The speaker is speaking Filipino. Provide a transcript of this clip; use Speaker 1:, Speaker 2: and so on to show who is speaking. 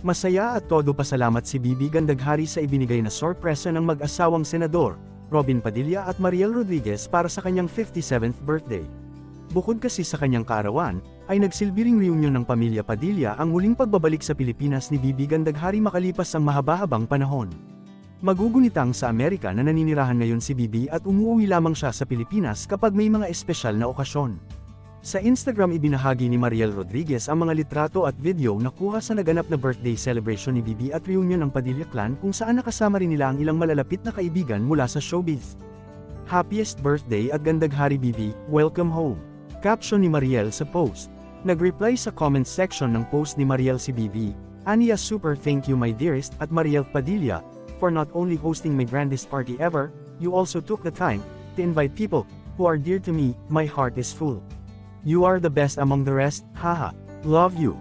Speaker 1: Masaya at todo pasalamat si Bibi Gandaghari sa ibinigay na sorpresa ng mag-asawang senador, Robin Padilla at Mariel Rodriguez para sa kanyang 57th birthday. Bukod kasi sa kanyang kaarawan, ay nagsilbiring reunion ng pamilya Padilla ang muling pagbabalik sa Pilipinas ni Bibi Gandaghari makalipas ang mahaba-habang panahon. Magugunitang sa Amerika na naninirahan ngayon si Bibi at umuwi lamang siya sa Pilipinas kapag may mga espesyal na okasyon. Sa Instagram ibinahagi ni Mariel Rodriguez ang mga litrato at video na kuha sa naganap na birthday celebration ni Bibi at reunion ng Padilla Clan kung saan nakasama rin nila ang ilang malalapit na kaibigan mula sa showbiz. Happiest birthday at gandaghari Bibi, welcome home. Caption ni Mariel sa post. Nag-reply sa comment section ng post ni Mariel si Bibi, Ania super thank you my dearest at Mariel Padilla, for not only hosting my grandest party ever, you also took the time to invite people who are dear to me, my heart is full. You are the best among the rest, haha. Love you.